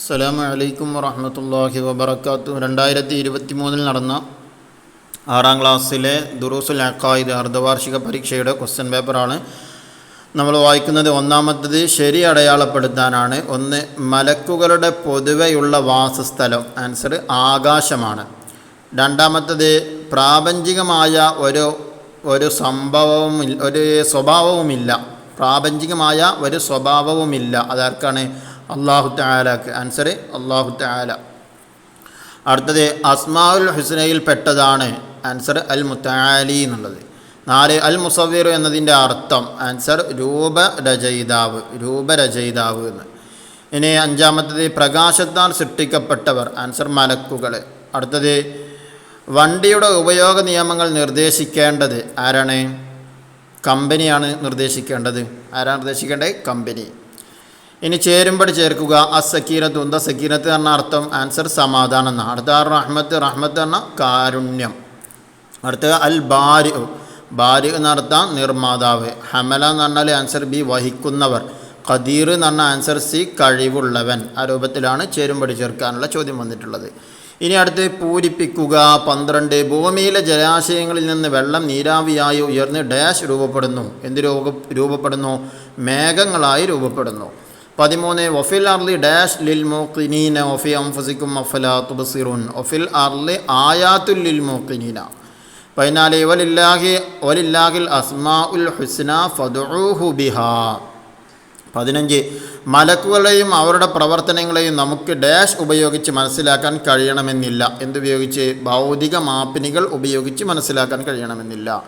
അസ്സലാമു അലൈക്കും വറഹമത്തല്ലാഹി വബർക്കാത്തു രണ്ടായിരത്തി ഇരുപത്തി മൂന്നിൽ നടന്ന ആറാം ക്ലാസ്സിലെ ദുറൂസുൽ അക്കായിദ് അർദ്ധവാർഷിക പരീക്ഷയുടെ ക്വസ്റ്റ്യൻ പേപ്പറാണ് നമ്മൾ വായിക്കുന്നത്. ഒന്നാമത്തത് ശരി അടയാളപ്പെടുത്താനാണ്. ഒന്ന് മലക്കുകളുടെ പൊതുവെയുള്ള വാസസ്ഥലം. ആൻസർ ആകാശമാണ്. രണ്ടാമത്തത് പ്രാപഞ്ചികമായ ഒരു ഒരു സംഭവവും ഒരു സ്വഭാവവുമില്ല. പ്രാപഞ്ചികമായ ഒരു സ്വഭാവവുമില്ല. അതാർക്കാണ് അള്ളാഹു താലാക്ക് ആൻസർ അള്ളാഹു താല അടുത്തത് അസ്മാഉൽ ഹുസ്നയിൽ പെട്ടതാണ് ആൻസർ അൽ മുത്താലി എന്നുള്ളത്. നാല് അൽ മുസവീർ എന്നതിന്റെ അർത്ഥം ആൻസർ രൂപരചയിതാവ് രൂപരചയിതാവ് എന്ന്. ഇനി അഞ്ചാമത്തത് പ്രകാശത്താൽ സൃഷ്ടിക്കപ്പെട്ടവർ ആൻസർ മലക്കുകൾ. അടുത്തത് വണ്ടിയുടെ ഉപയോഗ നിയമങ്ങൾ നിർദ്ദേശിക്കേണ്ടത് ആരാണ്? കമ്പനിയാണ് നിർദ്ദേശിക്കേണ്ടത്. ആരാണ് നിർദ്ദേശിക്കേണ്ടത്? കമ്പനി. ഇനി ചേരുമ്പോൾ ചേർക്കുക. അസക്കീനത്ത് ഉന്ത സക്കീനത്ത് എന്ന അർത്ഥം ആൻസർ സമാധാനം എന്നാണ്. അടുത്ത റഹ്മത്ത് റഹ്മത്ത് എന്ന കാരുണ്യം. അടുത്ത അൽ ബാരി ബാരി എന്നർത്ഥം നിർമ്മാതാവ്. ഹമല എന്ന് പറഞ്ഞാൽ ആൻസർ ബി വഹിക്കുന്നവർ. ഖദീർ എന്ന് പറഞ്ഞ ആൻസർ സി കഴിവുള്ളവൻ. ആ രൂപത്തിലാണ് ചേരുമ്പടി ചേർക്കാനുള്ള ചോദ്യം വന്നിട്ടുള്ളത്. ഇനി അടുത്ത് പൂരിപ്പിക്കുക. പന്ത്രണ്ട് ഭൂമിയിലെ ജലാശയങ്ങളിൽ നിന്ന് വെള്ളം നീരാവിയായി ഉയർന്ന് ഡാഷ് രൂപപ്പെടുന്നു. എന്ത് രൂപ രൂപപ്പെടുന്നു? മേഘങ്ങളായി രൂപപ്പെടുന്നു. പതിമൂന്ന് ഒഫിൽ അർലി ഡാഷ് ലിൽ മോക്കിനീന ഒഫി അംഫസിക്കും അഫലാ തുബസിറുൻ. ഒഫിൽ അർലി ആയാത്തുൽ ലിൽ മോക്കിനീന പതിനാല് വലില്ലാഹി വലില്ലാഹിൽ അസ്മാ ഉൽ ഹുസ്ന ഫദുഹു ബിഹാ. പതിനഞ്ച് മലക്കുകളെയും അവരുടെ പ്രവർത്തനങ്ങളെയും നമുക്ക് ഡാഷ് ഉപയോഗിച്ച് മനസ്സിലാക്കാൻ കഴിയണമെന്നില്ല. എന്തുപയോഗിച്ച്? ഭൗതിക മാപ്പിനികൾ ഉപയോഗിച്ച് മനസ്സിലാക്കാൻ കഴിയണമെന്നില്ല.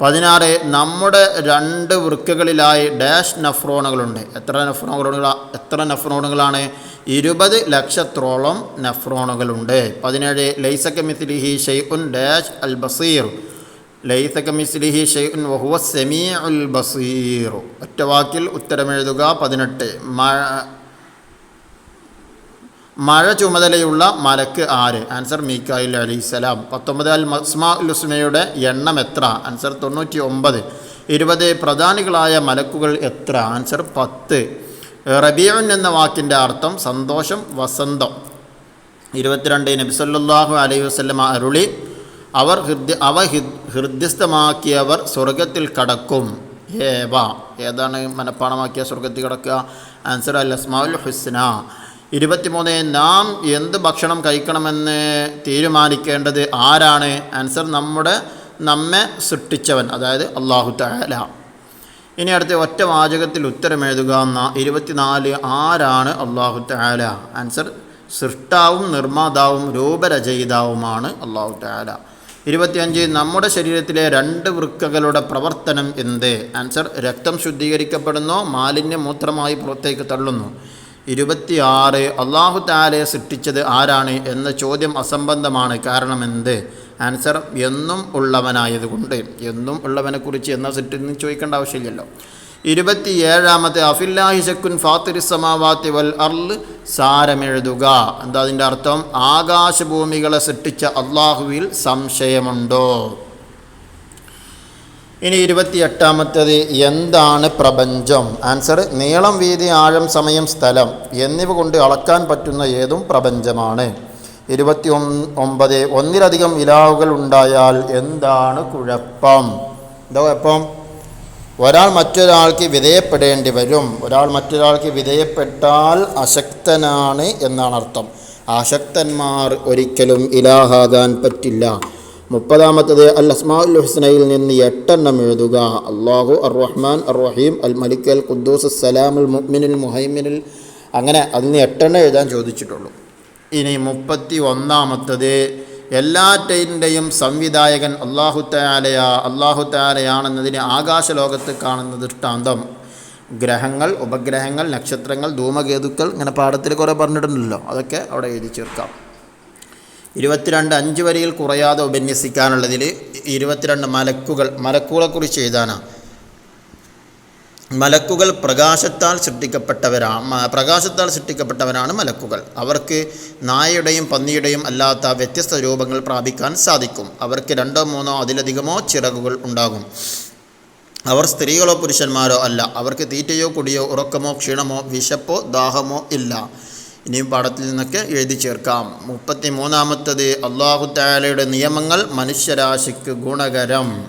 പതിനാറ് നമ്മുടെ രണ്ട് വൃക്കകളിലായി ഡാഷ് നഫ്രോണുകളുണ്ട്. എത്ര നെഫ്രോണുകൾ എത്ര നഫ്രോണുകളാണ്? ഇരുപത് ലക്ഷത്തോളം നഫ്രോണുകളുണ്ട്. പതിനേഴ് ലൈസക്ക മിസ്ലിഹി ഷെയ്ഖുൻ ഡാഷ് അൽ ബസീർ ലൈസക്ക മിസ്ലിഹി ഷെയ്ഖുൻ വഹുവ സെമി അൽ ബസീർ. ഒറ്റ വാക്കിൽ ഉത്തരമെഴുതുക പതിനെട്ട്. മഴ ചുമതലയുള്ള മലക്ക് ആര്? ആൻസർ മീക്കായിൽ അലിസ്സലാം പത്തൊമ്പത് അൽ മസ്മാ ഉസ്മയുടെ എണ്ണം എത്ര? ആൻസർ തൊണ്ണൂറ്റി ഒമ്പത് ഇരുപത് പ്രധാനികളായ മലക്കുകൾ എത്ര? ആൻസർ പത്ത്. റബീഉൻ എന്ന വാക്കിന്റെ അർത്ഥം സന്തോഷം വസന്തം. ഇരുപത്തിരണ്ട് നബിസല്ലാഹു അലൈഹി വസ്ലമ അരുളി അവർ ഹൃദ്യ അവ ഹൃദ്യസ്ഥമാക്കിയവർ സ്വർഗത്തിൽ കടക്കും. ഏവ. ഏതാണ് മനഃപ്പാണമാക്കിയ സ്വർഗത്തിൽ കടക്കുക? ആൻസർ അൽ അസ്മാഉൽ ഹുസ്ന. ഇരുപത്തിമൂന്ന് നാം എന്ത് ഭക്ഷണം കഴിക്കണമെന്ന് തീരുമാനിക്കേണ്ടത് ആരാണ്? ആൻസർ നമ്മുടെ നമ്മെ സൃഷ്ടിച്ചവൻ അതായത് അള്ളാഹു താല ഇനി അടുത്ത ഒറ്റ വാചകത്തിൽ ഉത്തരം എഴുതുക. എന്ന ഇരുപത്തിനാല് ആരാണ് അള്ളാഹു താല ആൻസർ സൃഷ്ടാവും നിർമ്മാതാവും രൂപരചയിതാവുമാണ് അള്ളാഹു തആല. ഇരുപത്തിയഞ്ച് നമ്മുടെ ശരീരത്തിലെ രണ്ട് വൃക്കകളുടെ പ്രവർത്തനം എന്ത്? ആൻസർ രക്തം ശുദ്ധീകരിക്കപ്പെടുന്നു മാലിന്യം മൂത്രമായി പുറത്തേക്ക് തള്ളുന്നു. ഇരുപത്തിയാറ് അള്ളാഹു താലയെ സൃഷ്ടിച്ചത് ആരാണ് എന്ന ചോദ്യം അസംബന്ധമാണ്. കാരണം എന്ത്? ആൻസർ എന്നും ഉള്ളവനായതുകൊണ്ട്. എന്നും ഉള്ളവനെക്കുറിച്ച് എന്നാ സൃഷ്ടി ചോദിക്കേണ്ട ആവശ്യമില്ലല്ലോ. ഇരുപത്തിയേഴാമത്തെ അഫില്ലാഹി ശക്കുൻ ഫാത്തിരി സമാവാത്തി വൽ അർൽ സാരമെഴുതുക. എന്താ അതിന്റെ അർത്ഥം? ആകാശഭൂമികളെ സൃഷ്ടിച്ച അള്ളാഹുവിൽ സംശയമുണ്ടോ? ഇനി ഇരുപത്തിയെട്ടാമത്തേത് എന്താണ് പ്രപഞ്ചം? ആൻസർ നീളം വീതി ആഴം സമയം സ്ഥലം എന്നിവ കൊണ്ട് അളക്കാൻ പറ്റുന്ന ഏതും പ്രപഞ്ചമാണ്. ഇരുപത്തി ഒമ്പത് ഒന്നിലധികം ഇലാവുകൾ ഉണ്ടായാൽ എന്താണ് കുഴപ്പം? എന്താ കുഴപ്പം. ഒരാൾ മറ്റൊരാൾക്ക് വിധേയപ്പെടേണ്ടി വരും. ഒരാൾ മറ്റൊരാൾക്ക് വിധേയപ്പെട്ടാൽ അശക്തനാണ് എന്നാണ് അർത്ഥം. അശക്തന്മാർ ഒരിക്കലും ഇലാഹാകാൻ പറ്റില്ല. മുപ്പതാമത്തത് അൽ അസ്മാഉൽ ഹുസ്നയിൽ നിന്ന് എട്ടെണ്ണം എഴുതുക. അള്ളാഹു അർ റഹ്മാൻ അർ റഹീം അൽ മലിക് അൽ ഖുദ്ദൂസ് സലാമുൽ മുഹ്മിനുൽ മുഹൈമിനുൽ അങ്ങനെ അതിൽ നിന്ന് എട്ടെണ്ണം എഴുതാൻ ചോദിച്ചിട്ടുള്ളൂ. ഇനി മുപ്പത്തി ഒന്നാമത്തത് എല്ലാറ്റൈന്റെയും സംവിധായകൻ അള്ളാഹു താലയാ അള്ളാഹു താലയാണെന്നതിന് ആകാശലോകത്ത് കാണുന്ന ദൃഷ്ടാന്തം. ഗ്രഹങ്ങൾ ഉപഗ്രഹങ്ങൾ നക്ഷത്രങ്ങൾ ധൂമകേതുക്കൾ ഇങ്ങനെ പാഠത്തിൽ കുറേ പറഞ്ഞിട്ടുണ്ടല്ലോ. അതൊക്കെ അവിടെ എഴുതി ചേർക്കാം. ഇരുപത്തിരണ്ട് അഞ്ച് വരിയിൽ കുറയാതെ ഉപന്യസിക്കാനുള്ളതിൽ ഇരുപത്തിരണ്ട് മലക്കുകൾ മലക്കുകളെക്കുറിച്ച് എഴുതാനാണ് മലക്കുകൾ പ്രകാശത്താൽ സൃഷ്ടിക്കപ്പെട്ടവരാണ് മ- പ്രകാശത്താൽ സൃഷ്ടിക്കപ്പെട്ടവരാണ് മലക്കുകൾ. അവർക്ക് നായയുടെയും പന്നിയുടെയും അല്ലാത്ത വ്യത്യസ്ത രൂപങ്ങൾ പ്രാപിക്കാൻ സാധിക്കും. അവർക്ക് രണ്ടോ മൂന്നോ അതിലധികമോ ചിറകുകൾ ഉണ്ടാകും. അവർ സ്ത്രീകളോ പുരുഷന്മാരോ അല്ല. അവർക്ക് തീറ്റയോ കുടിയോ ഉറക്കമോ ക്ഷീണമോ വിശപ്പോ ദാഹമോ ഇല്ല. ഇനിയും പാഠത്തിൽ നിന്നൊക്കെ എഴുതി ചേർക്കാം. മുപ്പത്തി മൂന്നാമത്തത് അള്ളാഹുദാലയുടെ നിയമങ്ങൾ മനുഷ്യരാശിക്ക് ഗുണകരം.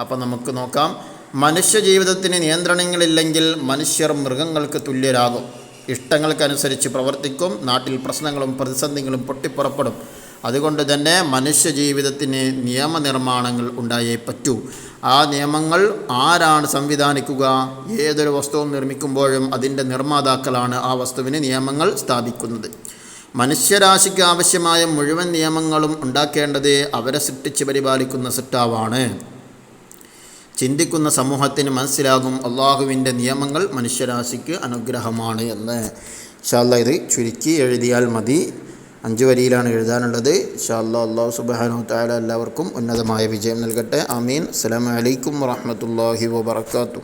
അപ്പോൾ നമുക്ക് നോക്കാം. മനുഷ്യ ജീവിതത്തിന് നിയന്ത്രണങ്ങളില്ലെങ്കിൽ മനുഷ്യർ മൃഗങ്ങൾക്ക് തുല്യരാകും. ഇഷ്ടങ്ങൾക്കനുസരിച്ച് പ്രവർത്തിക്കും. നാട്ടിൽ പ്രശ്നങ്ങളും പ്രതിസന്ധികളും പൊട്ടിപ്പുറപ്പെടും. അതുകൊണ്ട് തന്നെ മനുഷ്യ ജീവിതത്തിന് നിയമനിർമ്മാണങ്ങൾ ഉണ്ടായേ പറ്റൂ. ആ നിയമങ്ങൾ ആരാണ് സംവിധാനിക്കുക? ഏതൊരു വസ്തുവും നിർമ്മിക്കുമ്പോഴും അതിന്റെ നിർമ്മാതാക്കളാണ് ആ വസ്തുവിന് നിയമങ്ങൾ സ്ഥാപിക്കുന്നത്. മനുഷ്യരാശിക്ക് ആവശ്യമായ മുഴുവൻ നിയമങ്ങളും ഉണ്ടാക്കേണ്ടത് അവരെ സൃഷ്ടിച്ച് പരിപാലിക്കുന്ന സിട്ടാവാണ് ചിന്തിക്കുന്ന സമൂഹത്തിന് മനസ്സിലാകും അള്ളാഹുവിന്റെ നിയമങ്ങൾ മനുഷ്യരാശിക്ക് അനുഗ്രഹമാണ് എന്ന്. ഷാല്ല ഇത് ചുരുക്കി എഴുതിയാൽ മതി. അഞ്ച് വരിയിലാണ് എഴുതാനുള്ളത്. ഷാല്ല അള്ളാഹു സുബാനു താല എല്ലാവർക്കും ഉന്നതമായ വിജയം നൽകട്ടെ. അമീൻ അസ്സലാമു അലൈക്കും വാബർക്കാത്തു വബർക്കാത്തു